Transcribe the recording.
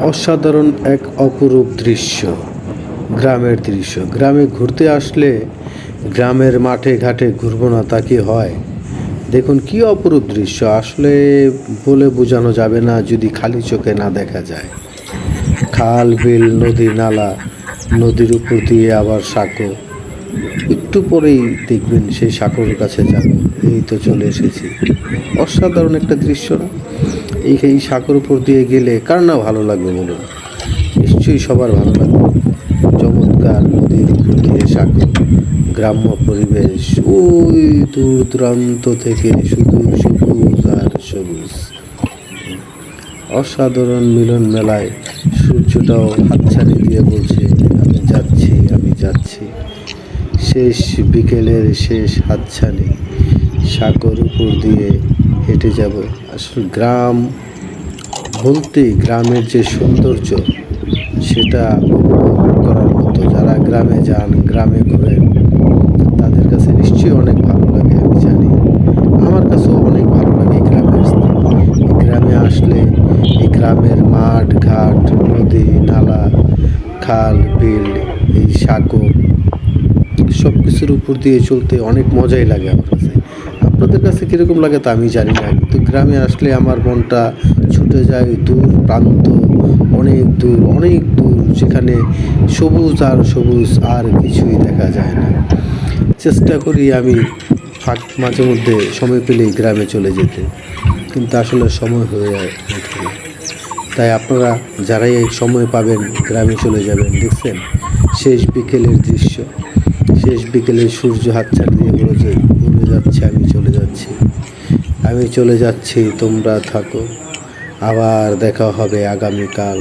অসাধারণ এক অপরূপ দৃশ্য, গ্রামের দৃশ্য। গ্রামে ঘুরতে আসলে গ্রামের মাঠে ঘাটে ঘুরবো না তা কি হয়? দেখুন, কি অপরূপ দৃশ্য। আসলে বলে বোঝানো যাবে না যদি খালি চোখে না দেখা যায়। খাল, বিল, নদী, নালা, নদীর উপর দিয়ে আবার সাঁকো। একটু পরেই দেখবেন সেই সাঁকোর কাছে যাব। এই তো চলে এসেছি। অসাধারণ একটা দৃশ্য না? এই এই সাঁকোর উপর দিয়ে গেলে কার না ভালো লাগবে বলুন? নিশ্চয়ই সবার ভালো লাগবে। চমৎকার নদীর দিয়ে সাঁকো গ্রাম্য পরিবেশ, ওই দূর দূরান্ত থেকে শুধু সবুজ আর সবুজ। অসাধারণ মিলন মেলায় সূর্যটাও হাতছানি দিয়ে বলছে, আমি যাচ্ছি আমি যাচ্ছি। শেষ বিকেলের শেষ হাতছানি, সাগর উপর দিয়ে হেঁটে যাব। আসলে গ্রাম বলতে গ্রামের যে সৌন্দর্য, সেটা করার মতো যারা গ্রামে যান, গ্রামে ঘোরেন, তাদের কাছে নিশ্চয়ই অনেক ভালো লাগে, আমি জানি। আমার কাছেও অনেক ভালো লাগে গ্রামে আসতে গ্রামে আসলে এই গ্রামের মাঠ, ঘাট, নদী, নালা, খাল, বিল, এই সাঁকো সব কিছুর উপর দিয়ে চলতে অনেক মজাই লাগে আমার কাছে। আপনাদের কাছে কীরকম লাগে তা আমি জানি না। কিন্তু গ্রামে আসলে আমার মনটা ছুটে যায় দূর প্রান্ত, অনেক দূর অনেক দূর, যেখানে সবুজ আর সবুজ আর কিছুই দেখা যায় না। চেষ্টা করি আমি ফাঁক মাঝে মধ্যে সময় পেলেই গ্রামে চলে যেতে, কিন্তু আসলে সময় হয়ে যায় না। তাই আপনারা যারাই সময় পাবেন, গ্রামে চলে যাবেন, দেখছেন? শেষ বিকেলের দৃশ্য। শেষ বিকেলে সূর্য হাতছাড় দিয়ে বলেছে উড়ে যাচ্ছে, আমি চলে যাচ্ছি। আমি চলে যাচ্ছি, তোমরা থাকো। আবার দেখা হবে আগামীকাল।